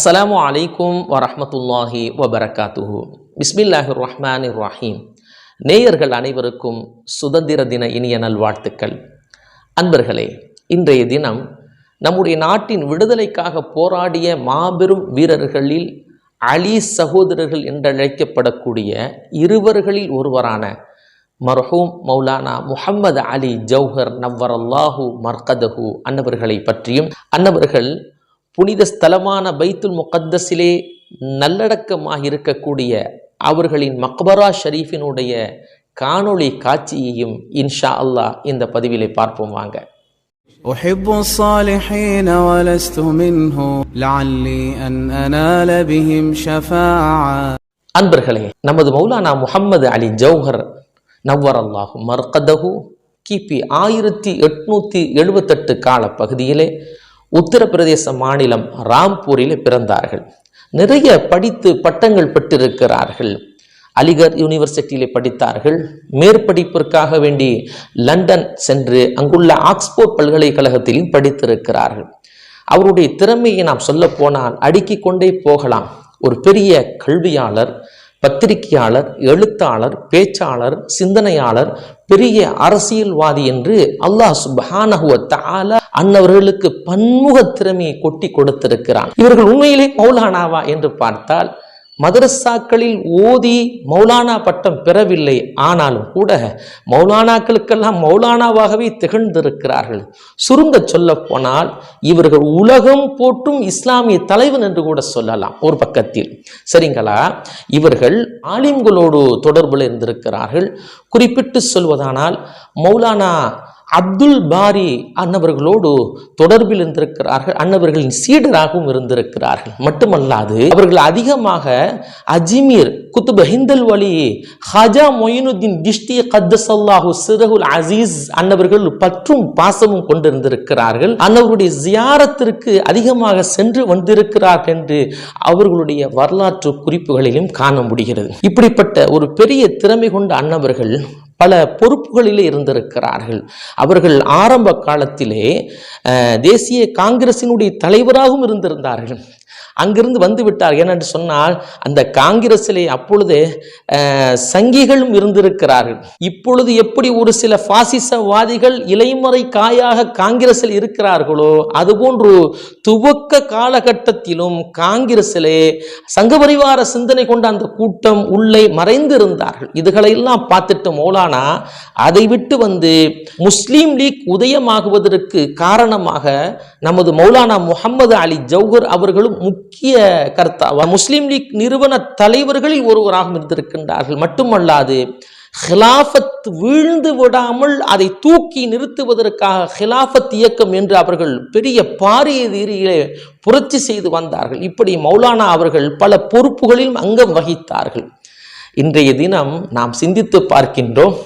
அஸ்ஸலாமு அலைக்கும் வரமத்துல்லாஹி வபரகாத்துஹு பிஸ்மில்லாஹிர் ரஹ்மான் ரஹீம் நேயர்கள் அனைவருக்கும் சுதந்திர தின இனிய நல்வாழ்த்துக்கள். அன்பர்களே இன்றைய தினம் நம்முடைய நாட்டின் விடுதலைக்காக போராடிய மாபெரும் வீரர்களில் அலி சகோதரர்கள் என்றழைக்கப்படக்கூடிய இருவர்களில் ஒருவரான மர்ஹூம் மௌலானா முஹம்மது அலி ஜௌஹர் நவ்வரல்லாஹு அல்லாஹூ மர்கதஹு அன்னவர்களை பற்றியும் அன்னவர்கள் புனித ஸ்தலமான பைத்துல் முகத்தஸிலே நல்லடக்கமாக இருக்கக்கூடிய அவர்களின் மக்பரா ஷரீஃபினுடைய காணொளி காட்சியையும் இன்ஷா அல்லாஹ் இந்த பதிவிலே பார்ப்போம் வாங்க أحب الصالحين ولست منه لعلي أن أنال بهم شفاعة அன்பர்களே நமது மௌலானா முஹம்மது அலி ஜௌஹர் நவ்வர் அல்லாஹு மர்கதஹு கிபி ஆயிரத்தி எட்நூத்தி எழுபத்தெட்டு கால பகுதியிலே உத்தரப்பிரதேச மாநிலம் ராம்பூரில் பிறந்தார்கள். நிறைய படித்து பட்டங்கள் பெற்றிருக்கிறார்கள். அலிகர் யூனிவர்சிட்டியில் படித்தார்கள். மேற்படிப்பிற்காக வேண்டி லண்டன் சென்று அங்குள்ள ஆக்ஸ்போர்ட் பல்கலைக்கழகத்திலும் படித்திருக்கிறார்கள். அவருடைய திறமையை நாம் சொல்ல போனால் அடுக்கிக் கொண்டே போகலாம். ஒரு பெரிய கல்வியாளர் பத்திரிகையாளர் எழுத்தாளர் பேச்சாளர் சிந்தனையாளர் பெரிய அரசியல்வாதி என்று அல்லாஹ் சுப்ஹானஹு தஆலா அன்னவர்களுக்கு பன்முக திறமையை கொட்டி கொடுத்திருக்கிறான். இவர்கள் உண்மையிலே மௌலானாவா என்று பார்த்தால் மதரசாக்களில் ஓதி மௌலானா பட்டம் பெறவில்லை. ஆனாலும் கூட மௌலானாக்களுக்கெல்லாம் மௌலானாவாகவே திகழ்ந்திருக்கிறார்கள். சுருங்க சொல்ல போனால் இவர்கள் உலகம் போற்றும் இஸ்லாமிய தலைவன் என்று கூட சொல்லலாம். ஒரு பக்கத்தில் சரிங்களா? இவர்கள் ஆலிம்களோடு தொடர்பில் இருந்திருக்கிறார்கள். குறிப்பிட்டு சொல்வதானால் மௌலானா அப்துல் பாரி அன்னவர்களோடு தொடர்பில் இருந்திருக்கிறார்கள். அன்னவர்களின் சீடராகவும் இருந்திருக்கிறார்கள். மட்டுமல்லாது அவர்கள் அதிகமாக அஜ்மீர் குத்துப் ஹிந்தல் வலி ஹஜா மொயினுddin திஷ்டி கத்தசல்லாஹு சிரகுல் அசீஸ் அன்னவர்கள் பற்றும் பாசமும் கொண்டிருந்திருக்கிறார்கள். அன்னவருடைய ஜியாரத்திற்கு அதிகமாக சென்று வந்திருக்கிறார்கள் என்று அவர்களுடைய வரலாற்று குறிப்புகளிலும் காண முடிகிறது. இப்படிப்பட்ட ஒரு பெரிய திறமை கொண்ட அன்னவர்கள் பல பொறுப்புகளிலே இருந்திருக்கிறார்கள். அவர்கள் ஆரம்ப காலத்திலே தேசிய காங்கிரசினுடைய தலைவராகவும் இருந்திருந்தார்கள். அங்கிருந்து வந்து விட்டார். ஏனென்று சொன்னால் அந்த காங்கிரஸிலே அப்பொழுது சங்கிகளும் இருந்திருக்கிறார்கள். இப்பொழுது எப்படி ஒரு சில பாசிசவாதிகள் இலைமறை காயாக காங்கிரஸில் இருக்கிறார்களோ அதுபோன்று துவக்க காலகட்டத்திலும் காங்கிரஸிலே சங்கபரிவார சிந்தனை கொண்ட அந்த கூட்டம் உள்ளே மறைந்திருந்தார்கள். இதுகளையெல்லாம் பார்த்துட்டு மௌலானா அதை விட்டு வந்து முஸ்லீம் லீக் உதயமாகுவதற்கு காரணமாக நமது மௌலானா முகமது அலி ஜௌஹர் அவர்களும் முக்கிய முக்கிய கர்த்தா முஸ்லீம் லீக் நிறுவன தலைவர்களில் ஒருவராகவும் இருந்திருக்கின்றார்கள். மட்டுமல்லாது ஹிலாஃபத் வீழ்ந்து விடாமல் அதை தூக்கி நிறுத்துவதற்காக ஹிலாஃபத் இயக்கம் என்று அவர்கள் பெரிய பாரிய ரீதியிலே புரட்சி செய்து வந்தார்கள். இப்படி மௌலானா அவர்கள் பல பொறுப்புகளிலும் அங்கம் வகித்தார்கள். இன்றைய தினம் நாம் சிந்தித்து பார்க்கின்றோம்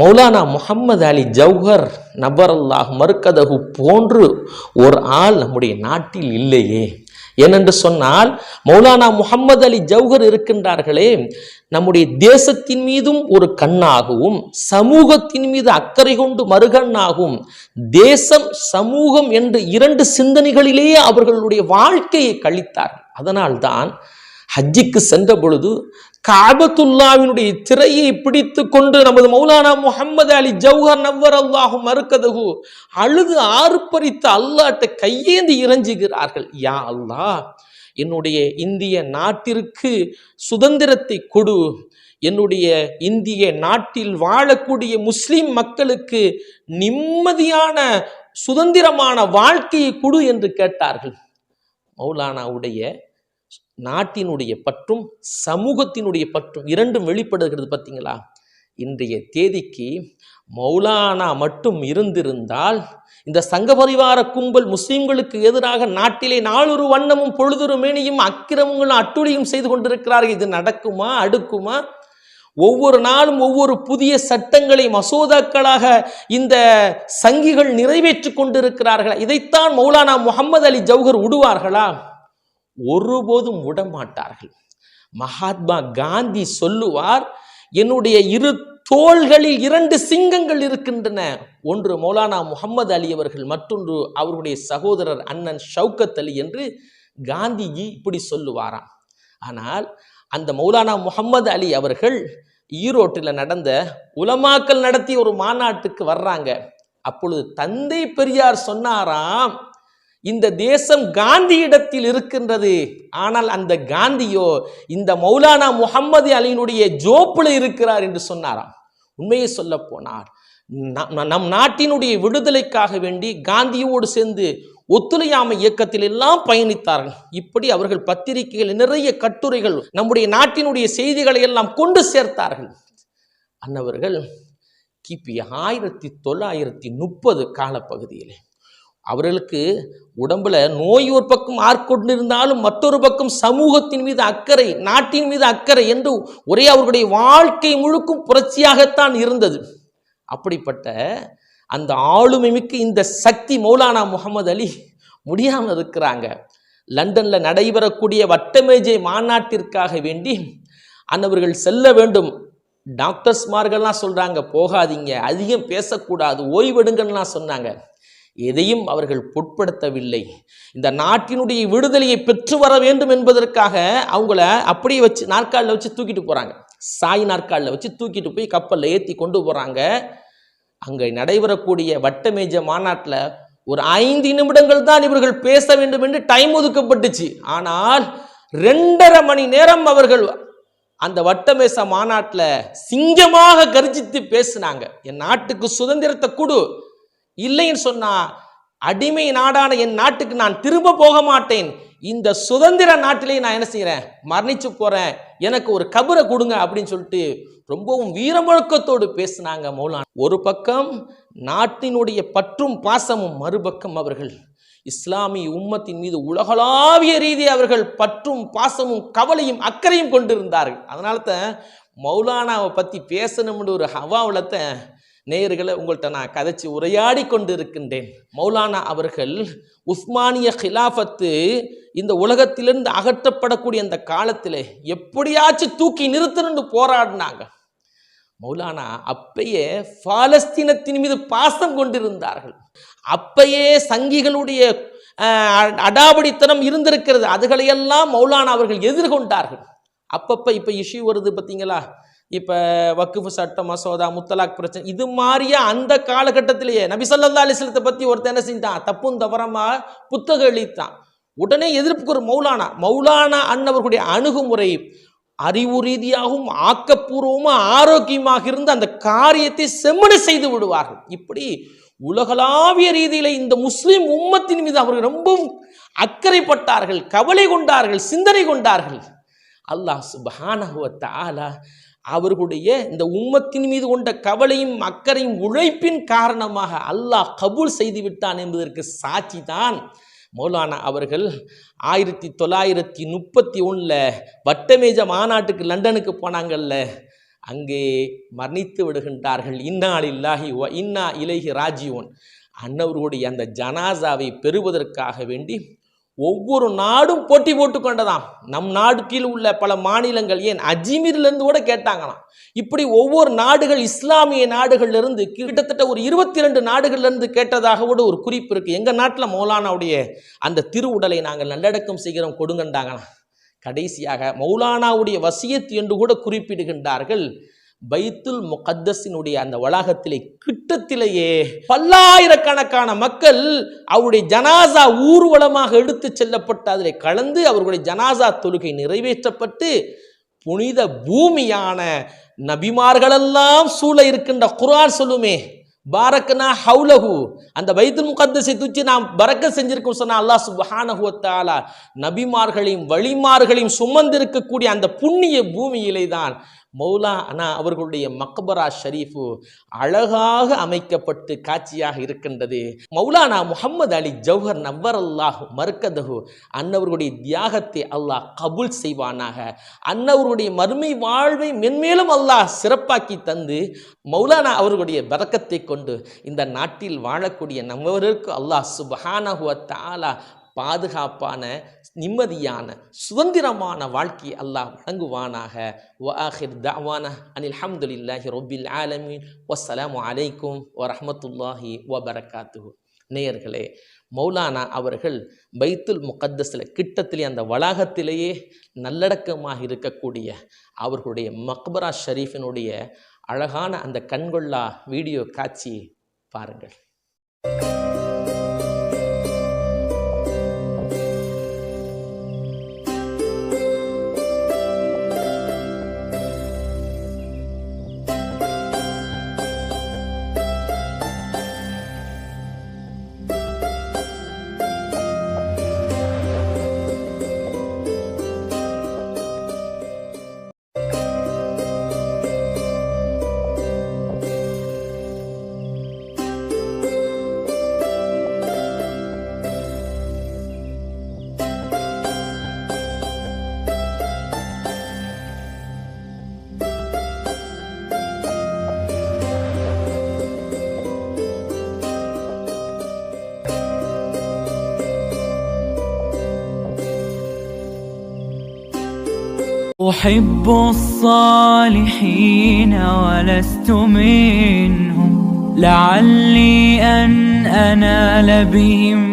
மௌலானா முகமது அலி ஜௌஹர் நபர் அல்லாஹ் மறுக்கதகு போன்று ஒரு ஆள் நம்முடைய நாட்டில் இல்லையே. ஏனென்று சொன்னால் மௌலானா முகமது அலி ஜவுஹர் இருக்கின்றார்களே நம்முடைய தேசத்தின் மீதும் ஒரு கண்ணாகவும் சமூகத்தின் மீது அக்கறை கொண்டு மறுகண்ணாகவும் தேசம் சமூகம் என்ற இரண்டு சிந்தனைகளிலேயே அவர்களுடைய வாழ்க்கையை கழித்தார்கள். அதனால்தான் ஹஜ்ஜிக்கு சென்ற பொழுது காபத்துல்லாவினுடைய திரையை பிடித்து கொண்டு நமது மௌலானா முஹம்மது அலி ஜவுஹர் நவ்வர் அல்லாஹு மறுக்கதகு அழுது ஆர்ப்பரித்து அல்லாட்ட கையேந்தி இறைஞ்சுகிறார்கள். யா அல்லாஹ் என்னுடைய இந்திய நாட்டிற்கு சுதந்திரத்தை கொடு. என்னுடைய இந்திய நாட்டில் வாழக்கூடிய முஸ்லிம் மக்களுக்கு நிம்மதியான சுதந்திரமான வாழ்க்கையை கொடு என்று கேட்டார்கள். மௌலானாவுடைய நாட்டினுடைய பற்றும் சமூகத்தினுடைய பற்றும் இரண்டும் வெளிப்படுகிறது பார்த்தீங்களா? இன்றைய தேதிக்கு மௌலானா மட்டும் இருந்திருந்தால் இந்த சங்க பரிவார கும்பல் முஸ்லிம்களுக்கு எதிராக நாட்டிலே நாளொரு வண்ணமும் பொழுதொரு மேனியும் அக்கிரமங்களும் அட்டுழியும் செய்து கொண்டிருக்கிறார்கள். இது நடக்குமா? அடுக்குமா? ஒவ்வொரு நாளும் ஒவ்வொரு புதிய சட்டங்களை மசோதாக்களாக இந்த சங்கிகள் நிறைவேற்றி கொண்டிருக்கிறார்களா? இதைத்தான் மௌலானா முகமது அலி ஜௌஹர் விடுவார்களா ஒருபோதும் விடமாட்டார்கள். மகாத்மா காந்தி சொல்லுவார் என்னுடைய இரு தோள்களில் இரண்டு சிங்கங்கள் இருக்கின்றன. ஒன்று மௌலானா முகமது அலி அவர்கள் மற்றொன்று அவருடைய சகோதரர் அண்ணன் ஷவுக்கத் அலி என்று காந்திஜி இப்படி சொல்லுவாராம். ஆனால் அந்த மௌலானா முகமது அலி அவர்கள் ஈரோட்டில் நடந்த உலமாக்கல் நடத்திய ஒரு மாநாட்டுக்கு வர்றாங்க. அப்பொழுது தந்தை பெரியார் சொன்னாராம் இந்த தேசம் காந்தியிடத்தில் இருக்கின்றது. ஆனால் அந்த காந்தியோ இந்த மௌலானா முகம்மது அலியினுடைய ஜோப்பில் இருக்கிறார் என்று சொன்னாராம். உண்மையை சொல்ல போனார் ந- நம் நாட்டினுடைய விடுதலைக்காக வேண்டி காந்தியோடு சேர்ந்து ஒத்துழையாமை இயக்கத்தில் எல்லாம் பயணித்தார்கள். இப்படி அவர்கள் பத்திரிகைகள் நிறைய கட்டுரைகள் நம்முடைய நாட்டினுடைய செய்திகளை எல்லாம் கொண்டு சேர்த்தார்கள். அன்னவர்கள் கிபி ஆயிரத்தி தொள்ளாயிரத்தி முப்பது காலப்பகுதியில் அவர்களுக்கு உடம்புல நோய் ஒரு பக்கம் ஆட்கொண்டிருந்தாலும் மற்றொரு பக்கம் சமூகத்தின் மீது அக்கறை நாட்டின் மீது அக்கறை என்று ஒரே அவர்களுடைய வாழ்க்கை முழுக்கும் புரட்சியாகத்தான் இருந்தது. அப்படிப்பட்ட அந்த ஆளுமை மிக்க இந்த சக்தி மௌலானா முகமது அலி முடியாமல் இருக்கிறாங்க. லண்டன்ல நடைபெறக்கூடிய வட்டமேஜை மாநாட்டிற்காக வேண்டி அன்னவர்கள் செல்ல வேண்டும். டாக்டர்ஸ்மார்கள்லாம் சொல்றாங்க போகாதீங்க அதிகம் பேசக்கூடாது ஓய்வெடுங்கள்லாம் சொன்னாங்க. எதையும் அவர்கள் பொட்படுத்தவில்லை இந்த நாட்டினுடைய விடுதலையை பெற்று வர வேண்டும் என்பதற்காக அவங்கள அப்படியே வச்சு நாற்காலில் வச்சு தூக்கிட்டு போகிறாங்க சாய் நாற்காலில் வச்சு தூக்கிட்டு போய் கப்பலில் ஏற்றி கொண்டு போகிறாங்க அங்கே நடைபெறக்கூடிய வட்டமேஜ மாநாட்டில் ஒரு ஐந்து நிமிடங்கள் தான் இவர்கள் பேச வேண்டும் என்று டைம் ஒதுக்கப்பட்டுச்சு. ஆனால் ரெண்டரை மணி நேரம் அவர்கள் அந்த வட்டமேச மாநாட்டில் சிங்கமாக கர்ஜித்து பேசினாங்க. என் நாட்டுக்கு சுதந்திரத்தை கொடு. இல்லைன்னு சொன்னா அடிமை நாடான என் நாட்டுக்கு நான் திரும்ப போக மாட்டேன். இந்த சுதந்திர நாட்டிலே நான் என்ன செய்கிறேன் மரணிச்சு போறேன். எனக்கு ஒரு கபரை கொடுங்க அப்படின்னு சொல்லிட்டு ரொம்பவும் வீரமுழக்கத்தோடு பேசினாங்க மௌலான். ஒரு பக்கம் நாட்டினுடைய பற்றும் பாசமும் மறுபக்கம் அவர்கள் இஸ்லாமிய உம்மத்தின் மீது உலகளாவிய ரீதி அவர்கள் பற்றும் பாசமும் கவலையும் அக்கறையும் கொண்டிருந்தார்கள். அதனால தான் மௌலானாவை பற்றி பேசணும்னு ஒரு ஹவாவில் நேயர்களை உங்கள்கிட்ட நான் கதைச்சி உரையாடி கொண்டு இருக்கின்றேன் மௌலானா அவர்கள் உஸ்மானிய ஹிலாஃபத்து இந்த உலகத்திலிருந்து அகற்றப்படக்கூடிய அந்த காலத்தில் எப்படியாச்சும் தூக்கி நிறுத்தணும்னு போராடினாங்க. மௌலானா அப்பயே பாலஸ்தீனத்தின் மீது பாசம் கொண்டிருந்தார்கள். அப்பயே சங்கிகளுடைய அடாபடித்தனம் அ- அடாவடித்தனம் இருந்திருக்கிறது. அதுகளையெல்லாம் மௌலானா அவர்கள் எதிர்கொண்டார்கள். அப்பப்போ இப்போ இஷ்யூ வருது பார்த்தீங்களா இப்போ வக்குஃபு சட்ட மசோதா முத்தலாக் பிரச்சனை இது மாதிரியே அந்த காலகட்டத்திலேயே நபி சொல்லா அலிஸ்லத்தை பற்றி ஒருத்தர் என்ன செஞ்சான் தப்பும் தவறமா புத்தகம் எழுதித்தான் உடனே எதிர்ப்புக்கு ஒரு மௌலானா மௌலானா அன்னவர்களுடைய அணுகுமுறை அறிவு ரீதியாகவும் ஆக்கப்பூர்வமாக ஆரோக்கியமாக இருந்து அந்த காரியத்தை செம்மடு செய்து விடுவார்கள். இப்படி உலகளாவிய ரீதியில் இந்த முஸ்லீம் உம்மத்தின் மீது அவர்கள் ரொம்பவும் அக்கறைப்பட்டார்கள் கவலை கொண்டார்கள் சிந்தனை கொண்டார்கள். அல்லாஹ் சுப்ஹானஹு தாலா அவர்களுடைய இந்த உம்மத்தின் மீது கொண்ட கவலையும் அக்கறையும் உழைப்பின் காரணமாக அல்லாஹ் கபூல் செய்து விட்டான் என்பதற்கு சாட்சி தான். மௌலானா அவர்கள் ஆயிரத்தி தொள்ளாயிரத்தி முப்பத்தி ஒன்றில் வட்டமேஜ மாநாட்டுக்கு லண்டனுக்கு போனாங்கல்ல அங்கே மரணித்து விடுகின்றார்கள். இன்னா இல்லாஹி இன்னா இலகி ராஜீவன் அன்னவர்களுடைய அந்த ஜனாசாவை பெறுவதற்காக வேண்டி ஒவ்வொரு நாடும் போட்டி போட்டு கொண்டதாம் நம் நாடு கீழ் உள்ள பல மாநிலங்கள் ஏன் அஜ்மீர்லேருந்து கூட கேட்டாங்களாம். இப்படி ஒவ்வொரு நாடுகள் இஸ்லாமிய நாடுகள்லேருந்து கிட்டத்தட்ட ஒரு இருபத்தி ரெண்டு நாடுகள்லேருந்து கேட்டதாக கூட ஒரு குறிப்பு இருக்குது எங்கள் நாட்டில் மௌலானாவுடைய அந்த திருவுடலை நாங்கள் நல்லடக்கம் செய்கிறோம் கொடுங்கண்டாங்களாம். கடைசியாக மௌலானாவுடைய வசியத் என்று கூட குறிப்பிடுகின்றார்கள். பைத்துல் முகத்தஸினுடைய அந்த வளாகத்திலே கிட்டத்திலேயே பல்லாயிரக்கணக்கான மக்கள் அவருடைய ஜனாசா ஊர்வலமாக எடுத்து செல்லப்பட்டு அதிலே கலந்து அவர்களுடைய ஜனாசா தொழுகை நிறைவேற்றப்பட்டு புனித பூமியான நபிமார்களெல்லாம் சூழ இருக்கின்ற குரான் சொல்லுமே பாரக்கனா ஹவுலகு அந்த வைத்து முகத்தஸை தூச்சி நாம் பறக்க செஞ்சிருக்கோம் சொன்னா அல்லாஹ் சுப்ஹானஹு நபிமார்களையும் வழிமார்களையும் சுமந்திருக்கக்கூடிய அந்த புண்ணிய பூமியிலே தான் மௌலா அனா அவர்களுடைய மக்பரா ஷரீஃபு அழகாக அமைக்கப்பட்டு காட்சியாக இருக்கின்றது. மௌலானா முகமது அலி ஜௌஹர் நவ்வர் அல்லாஹ் மர்க்கதஹு அன்னவர்களுடைய தியாகத்தை அல்லாஹ் கபூல் செய்வானாக. அன்னவருடைய மறுமை வாழ்வை மென்மேலும் அல்லாஹ் சிறப்பாக்கி தந்து மௌலானா அவர்களுடைய பரக்கத்தை கொண்டு இந்த நாட்டில் வாழக்கூடிய நம்மவருக்கு அல்லாஹ் சுபஹானா தாலா பாதுகாப்பான நிம்மதியான சுதந்திரமான வாழ்க்கை அல்லாஹ் வழங்குவானாக. வ ஆஹிர் தஅவானா அனில் ஹம்துலில்லாஹி ரொபில் ஆலமின். வசலாம் அலைக்கும் வரஹ்மத்துல்லாஹி வபரகாத்துஹு. நேயர்களே மௌலானா அவர்கள் பைத்துல் முகத்தஸில் கிட்டத்திலே அந்த வளாகத்திலேயே நல்லடக்கமாக இருக்கக்கூடிய அவர்களுடைய மக்பரா ஷரீஃபினுடைய அழகான அந்த கண்கொள்ளா வீடியோ காட்சி பாருங்கள். أحب الصالحين ولست منهم. لعلي أن أنال بهم